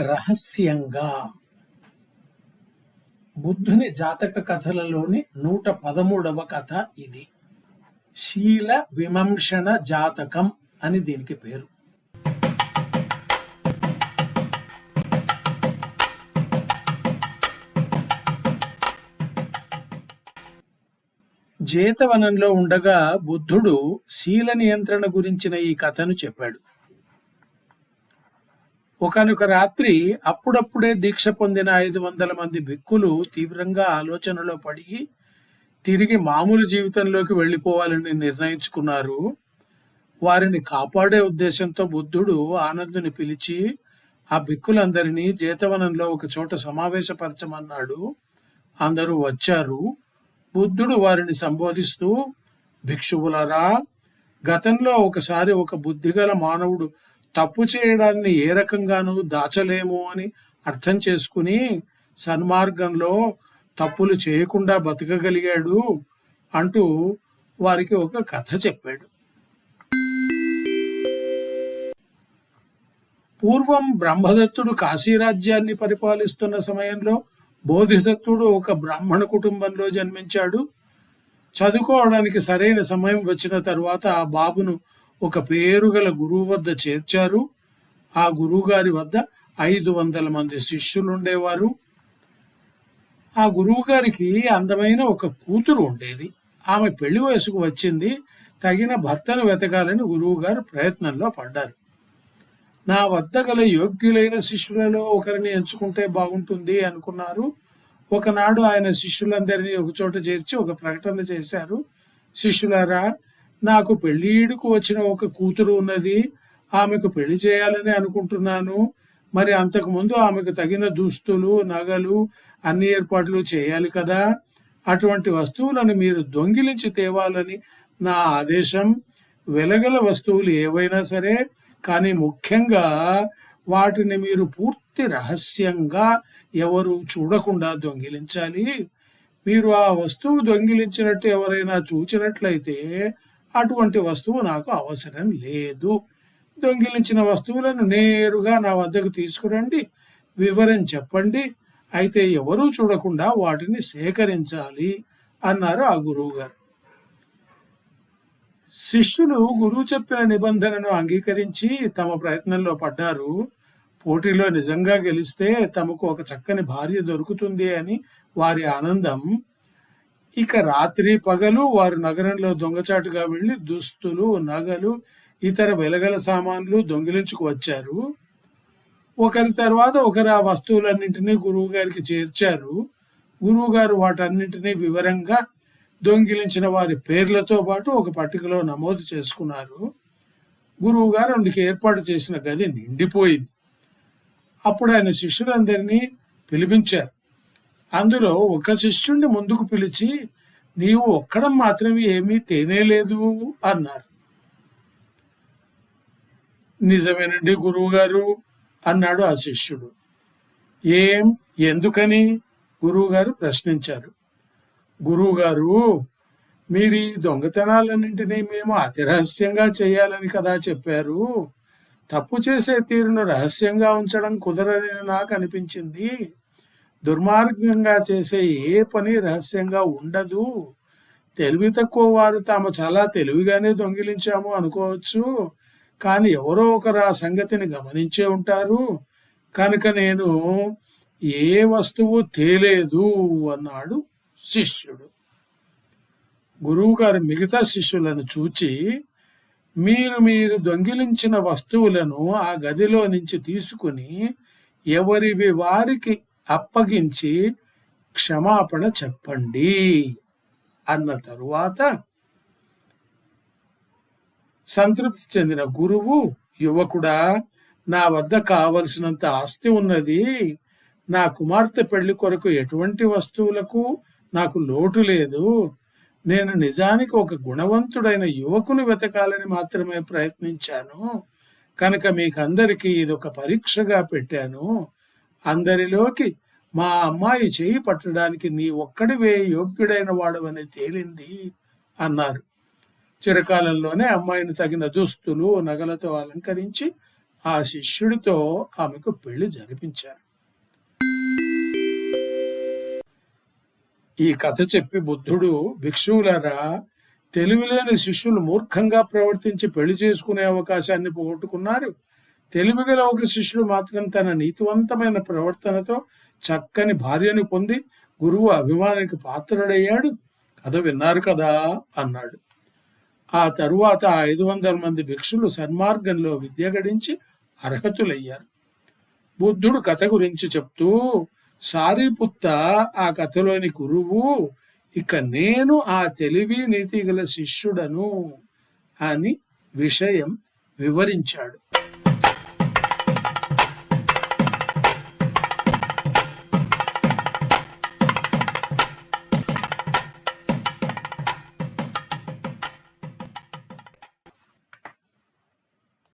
రహస్యంగా. బుద్ధుని జాతక కథలలోని నూట పదమూడవ కథ ఇది. శీల విమంషణ జాతకం అని దీనికి పేరు. జేతవనంలో ఉండగా బుద్ధుడు శీల నియంత్రణ గురించిన ఈ కథను చెప్పాడు. ఒకనొక రాత్రి అప్పుడప్పుడే దీక్ష పొందిన ఐదు వందల మంది భిక్కులు తీవ్రంగా ఆలోచనలో పడి తిరిగి మామూలు జీవితంలోకి వెళ్ళిపోవాలని నిర్ణయించుకున్నారు. వారిని కాపాడే ఉద్దేశంతో బుద్ధుడు ఆనందుని పిలిచి ఆ భిక్కులందరినీ జేతవనంలో ఒక చోట సమావేశపరచమన్నాడు. అందరూ వచ్చారు. బుద్ధుడు వారిని సంబోధిస్తూ భిక్షువులరా గతంలో ఒకసారి ఒక బుద్ధిగల మానవుడు తప్పు చేయడాన్ని ఏ రకంగానూ దాచలేము అని అర్థం చేసుకుని సన్మార్గంలో తప్పులు చేయకుండా బతకగలిగాడు అంటూ వారికి ఒక కథ చెప్పాడు. పూర్వం బ్రహ్మదత్తుడు కాశీరాజ్యాన్ని పరిపాలిస్తున్న సమయంలో బోధిసత్తుడు ఒక బ్రాహ్మణ కుటుంబంలో జన్మించాడు. చదువుకోవడానికి సరైన సమయం వచ్చిన తరువాత ఆ బాబును ఒక పేరుగల గురువు వద్ద చేర్చారు. ఆ గురువుగారి వద్ద ఐదు వందల మంది శిష్యులు ఉండేవారు. ఆ గురువు గారికి అందమైన ఒక కూతురు ఉండేది. ఆమె పెళ్ళి వయసుకు వచ్చింది. తగిన భర్తను వెతకాలని గురువుగారు ప్రయత్నంలో పడ్డారు. నా వద్ద గల యోగ్యులైన శిష్యులలో ఒకరిని ఎంచుకుంటే బాగుంటుంది అనుకున్నారు. ఒకనాడు ఆయన శిష్యులందరినీ ఒకచోట చేర్చి ఒక ప్రకటన చేశారు. శిష్యులారా నాకు పెళ్ళిడుకు వచ్చిన ఒక కూతురు ఉన్నది. ఆమెకు పెళ్ళి చేయాలని అనుకుంటున్నాను. మరి అంతకు ముందు ఆమెకు తగిన దుస్తులు నగలు అన్ని ఏర్పాట్లు చేయాలి కదా. అటువంటి వస్తువులను మీరు దొంగిలించి తేవాలని నా ఆదేశం. వెలగల వస్తువులు ఏవైనా సరే కానీ ముఖ్యంగా వాటిని మీరు పూర్తి రహస్యంగా ఎవరు చూడకుండా దొంగిలించాలి. మీరు ఆ వస్తువు దొంగిలించినట్టు ఎవరైనా చూచినట్లయితే అటువంటి వస్తువు నాకు అవసరం లేదు. దొంగిలించిన వస్తువులను నేరుగా నా వద్దకు తీసుకురండి. వివరం చెప్పండి. అయితే ఎవరూ చూడకుండా వాటిని సేకరించాలి అన్నారు ఆ గురువు గారు శిష్యులు గురువు చెప్పిన నిబంధనను అంగీకరించి తమ ప్రయత్నంలో పడ్డారు. పోటీలో నిజంగా గెలిస్తే తమకు ఒక చక్కని భార్య దొరుకుతుంది అని వారి ఆనందం ఇక రాత్రి పగలు వారు నగరంలో దొంగచాటుగా వెళ్ళి దుస్తులు నగలు ఇతర వెలగల సామాన్లు దొంగిలించుకు వచ్చారు. ఒకరి తర్వాత ఒకరు ఆ వస్తువులన్నింటినీ గురువు గారికి చేర్చారు. గురువు గారు వాటన్నింటినీ వివరంగా దొంగిలించిన వారి పేర్లతో పాటు ఒక పట్టికలో నమోదు చేసుకున్నారు. గురువు గారు అందుకు ఏర్పాటు చేసిన గది నిండిపోయింది. అప్పుడు ఆయన శిష్యులందరినీ పిలిపించారు. అందులో ఒక శిష్యుణ్ణి ముందుకు పిలిచి నీవు ఒక్కడం మాత్రమే ఏమీ తేనేలేదు అన్నారు. నిజమేనండి గురువు గారు అన్నాడు ఆ శిష్యుడు. ఏం ఎందుకని? గురువుగారు ప్రశ్నించారు. గురువుగారు మీరు ఈ దొంగతనాలన్నింటినీ మేము అతి రహస్యంగా చేయాలని కదా చెప్పారు. తప్పు చేసే తీరును రహస్యంగా ఉంచడం కుదరని నాకు అనిపించింది. దుర్మార్గంగా చేసే ఏ పని రహస్యంగా ఉండదు. తెలివి తక్కువ వారు తాము చాలా తెలివిగానే దొంగిలించాము అనుకోవచ్చు. కానీ ఎవరో ఒకరు ఆ సంగతిని గమనించే ఉంటారు. కనుక నేను ఏ వస్తువు తేలేదు అన్నాడు శిష్యుడు. గురువుగారు మిగతా శిష్యులను చూచి మీరు మీరు దొంగిలించిన వస్తువులను ఆ గదిలో నుంచి తీసుకుని ఎవరివి వారికి అప్పగించి క్షమాపణ చెప్పండి అన్న తరువాత సంతృప్తి చెందిన గురువు యువకుడా నా వద్ద కావలసినంత ఆస్తి ఉన్నది. నా కుమార్తె పెళ్ళి కొరకు ఎటువంటి వస్తువులకు నాకు లోటు లేదు. నేను నిజానికి ఒక గుణవంతుడైన యువకుని వెతకాలని మాత్రమే ప్రయత్నించాను. కనుక మీకందరికీ ఇది ఒక పరీక్షగా పెట్టాను. అందరిలోకి మా అమ్మాయి చేయి పట్టడానికి నీ ఒక్కడివే యోగ్యుడైన వాడవని తేలింది అన్నారు. చిరకాలంలోనే అమ్మాయిని తగిన దుస్తులు నగలతో అలంకరించి ఆ శిష్యుడితో ఆమెకు పెళ్ళి జరిపించారు. ఈ కథ చెప్పి బుద్ధుడు భిక్షువులారా తెలివిలేని శిష్యులు మూర్ఖంగా ప్రవర్తించి పెళ్ళి చేసుకునే అవకాశాన్ని పోగొట్టుకున్నారు. తెలివిగల ఒక శిష్యుడు మాత్రం తన నీతివంతమైన ప్రవర్తనతో చక్కని భార్యను పొంది గురువు అభిమానికి పాత్రుడయ్యాడు. కథ విన్నారు కదా అన్నాడు. ఆ తరువాత ఐదు వందల మంది భిక్షులు సన్మార్గంలో విద్య గడించి అర్హతులయ్యారు. బుద్ధుడు కథ గురించి చెప్తూ సారీపుత్త ఆ కథలోని గురువు ఇక నేను ఆ తెలివి నీతి గల శిష్యుడను అని విషయం వివరించాడు.